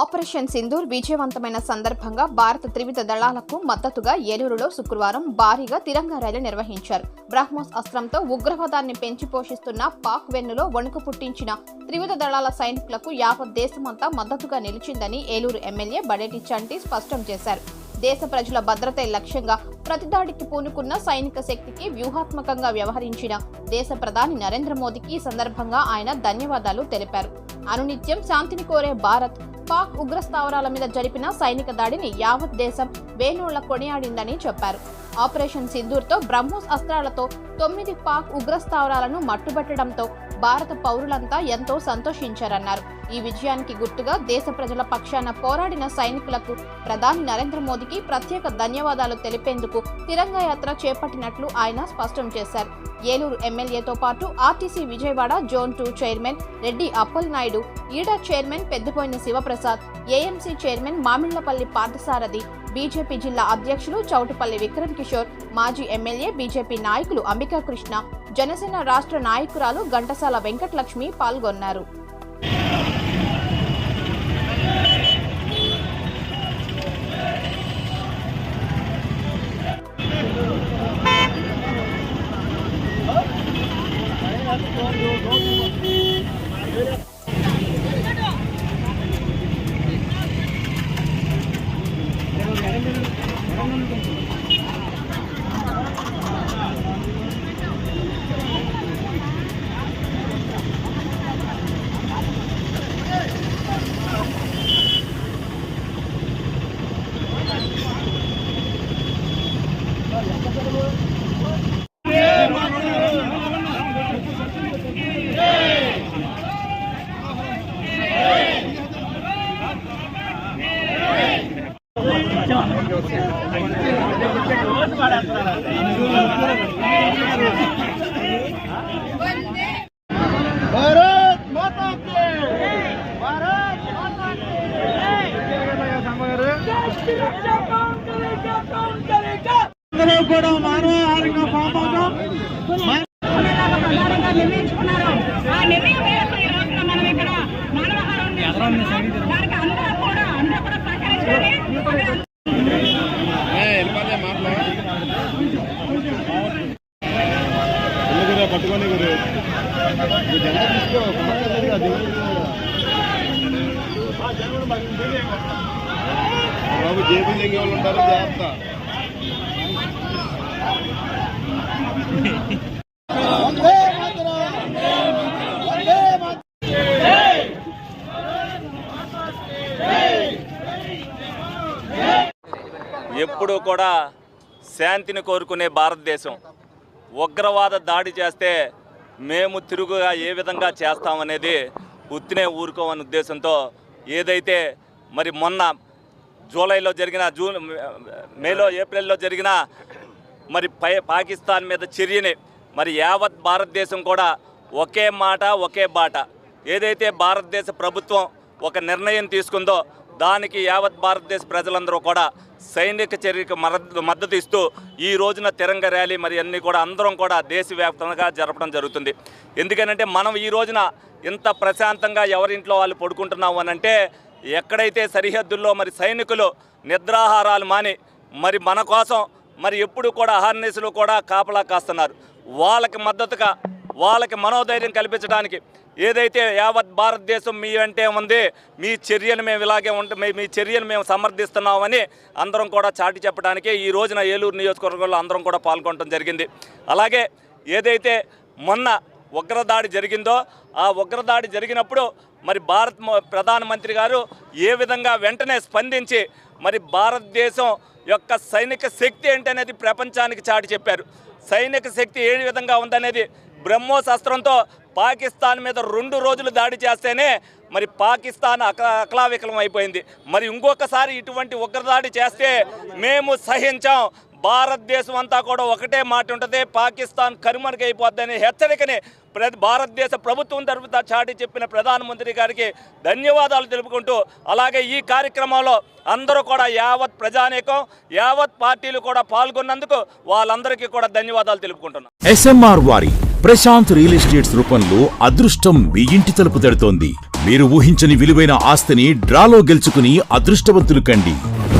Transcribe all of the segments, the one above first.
Operation Sindoor విజయవంతమైన సందర్భంగా భారత త్రివిధ దళాలకు మద్దతుగా ఏలూరులో శుక్రవారం భారీగా తిరంగా ర్యాలీ నిర్వహించారు. బ్రహ్మోస్ అస్త్రంతో ఉగ్రవాదాన్ని పెంచి పోషిస్తున్న పాక్ వెన్నులో వణుకు పుట్టించిన త్రివిధ దళాల సైనికులకు యావత్ దేశమంతా మద్దతుగా నిలిచిందని ఏలూరు ఎమ్మెల్యే బడేటి చంటి స్పష్టం చేశారు. దేశ ప్రజల భద్రతే లక్ష్యంగా ప్రతిదాడికి పూనుకున్న సైనిక శక్తికి వ్యూహాత్మకంగా వ్యవహరించిన దేశ ప్రధాని నరేంద్ర మోదీకి ఈ సందర్భంగా ఆయన ధన్యవాదాలు తెలిపారు. అనునిత్యం శాంతిని కోరే భారత్ పాక్ ఉగ్ర స్థావరాల మీద జరిపిన సైనిక దాడిని యావత్ దేశం వేణుళ్ళ కొనియాడిందని చెప్పారు. ఆపరేషన్ సింధూర్తో బ్రహ్మోస్ అస్త్రాలతో తొమ్మిది పాక్ ఉగ్ర స్థావరాలను మట్టుబెట్టడంతో భారత పౌరులంతా ఎంతో సంతోషించారన్నారు. ఈ విజయానికి గుర్తుగా దేశ ప్రజల పక్షాన పోరాడిన సైనికులకు ప్రధాని నరేంద్ర మోదీకి ప్రత్యేక ధన్యవాదాలు తెలిపేందుకు తిరంగ యాత్ర చేపట్టినట్లు ఆయన స్పష్టం చేశారు. ఏలూరు ఎమ్మెల్యేతో పాటు RTC Vijayawada zone two chairman Reddy Appal Naidu ఈడా chairman Peddapoyina Sivaprasad AMC chairman Mamillapalli Parthasarathi BJP జిల్లా అధ్యక్షులు చౌటుపల్లి విక్రమ్ కిషోర్ మాజీ ఎమ్మెల్యే బీజేపీ నాయకులు అంబికా కృష్ణ జనసేన రాష్ట్ర నాయకురాలు ఘంటసాల వెంకటలక్ష్మి పాల్గొన్నారు. కూడా మానవాహారిక పాపంగా ప్రధానంగా నిర్ణయించుకున్నారు ఆ నిర్ణయం మేరకు ఈ రోజున మనం ఇక్కడ మానవహారం దానికి అందరూ కూడా అందరూ కూడా సహకరించాలి పట్టుకొని గురు జనం తీసుకో బాబు జేబులు దిగే వాళ్ళు ఉంటారు జాగ్రత్త. ఎప్పుడూ కూడా శాంతిని కోరుకునే భారతదేశం. ఉగ్రవాద దాడి చేస్తే మేము తిరుగుగా ఏ విధంగా చేస్తామనేది ఉత్తినే ఊరుకోమనే ఉద్దేశంతో ఏదైతే మరి మొన్న జూలైలో జరిగిన జూన్ మేలో ఏప్రిల్లో జరిగిన మరి పై పాకిస్తాన్ మీద చర్యని మరి యావత్ భారతదేశం కూడా ఒకే మాట ఒకే బాట. ఏదైతే భారతదేశ ప్రభుత్వం ఒక నిర్ణయం తీసుకుందో దానికి యావత్ భారతదేశ ప్రజలందరూ కూడా సైనిక చర్యకు మద్దతు ఇస్తూ ఈ రోజున తిరంగ ర్యాలీ మరి అన్నీ కూడా అందరం కూడా దేశవ్యాప్తంగా జరపడం జరుగుతుంది. ఎందుకనంటే మనం ఈ రోజున ఇంత ప్రశాంతంగా ఎవరింట్లో వాళ్ళు పడుకుంటున్నాము అని అంటే ఎక్కడైతే సరిహద్దుల్లో మరి సైనికులు నిద్రాహారాలు మాని మరి మన కోసం మరి ఎప్పుడు కూడా అహర్నిశలు కూడా కాపలా కాస్తున్నారు. వాళ్ళకి మద్దతుగా వాళ్ళకి మనోధైర్యం కల్పించడానికి ఏదైతే యావత్ భారతదేశం మీ వెంటే ఉంది మీ చర్యను మేము ఇలాగే ఉంటే మీ- మీ చర్యను మేము సమర్థిస్తున్నామని అందరం కూడా చాటి చెప్పడానికి ఈ రోజున ఏలూరు నియోజకవర్గంలో అందరం కూడా పాల్గొనడం జరిగింది. అలాగే ఏదైతే మొన్న ఉగ్రదాడి జరిగిందో ఆ ఉగ్రదాడి జరిగినప్పుడు మరి భారత్ ప్రధానమంత్రి గారు ఏ విధంగా వెంటనే స్పందించి మరి భారతదేశం యొక్క సైనిక శక్తి ఏంటనేది ప్రపంచానికి చాటి చెప్పారు. సైనిక శక్తి ఏ విధంగా ఉందనేది బ్రహ్మోస్ అస్త్రంతో పాకిస్తాన్ మీద రెండు రోజులు దాడి చేస్తేనే మరి పాకిస్తాన్ అక అకలావికలం అయిపోయింది. మరి ఇంకొకసారి ఇటువంటి ఉగ్రదాడి చేస్తే మేము సహించాం. భారతదేశం అంతా కూడా ఒకటే మాట ఉంటుంది పాకిస్తాన్ కనుమరుగైపోద్దని హెచ్చరికని భారతదేశ ప్రభుత్వం తరఫున చాటి చెప్పిన ప్రధానమంత్రి గారికి ధన్యవాదాలు తెలుపుకుంటూ అలాగే ఈ కార్యక్రమంలో అందరూ కూడా యావత్ ప్రజానేకం యావత్ పార్టీలు కూడా పాల్గొన్నందుకు వాళ్ళందరికీ కూడా ధన్యవాదాలు తెలుపుకుంటున్నాను ఎస్ఎంఆర్ వారి ప్రశాంత్ రియల్ ఎస్టేట్స్ రూపంలో అదృష్టం మీ ఇంటి తలుపు తడుతోంది. మీరు ఊహించని విలువైన ఆస్తిని డ్రాలో గెలుచుకుని అదృష్టవంతులు కండి.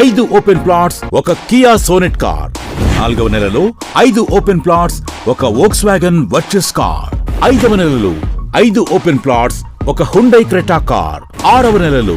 ఐదు ఓపెన్ ప్లాట్స్ ఒక కియా సోనెట్ కార్. నాలుగవ నెలలో ఐదు ఓపెన్ ప్లాట్స్ ఒక వోక్స్ వ్యాగన్ వర్చస్ కార్. ఐదవ నెలలో ఐదు ఓపెన్ ప్లాట్స్ ఒక హుండై క్రెటా కార్. ఆరవ నెలలో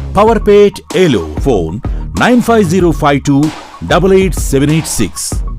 Powerpet Elo phone 95052 88786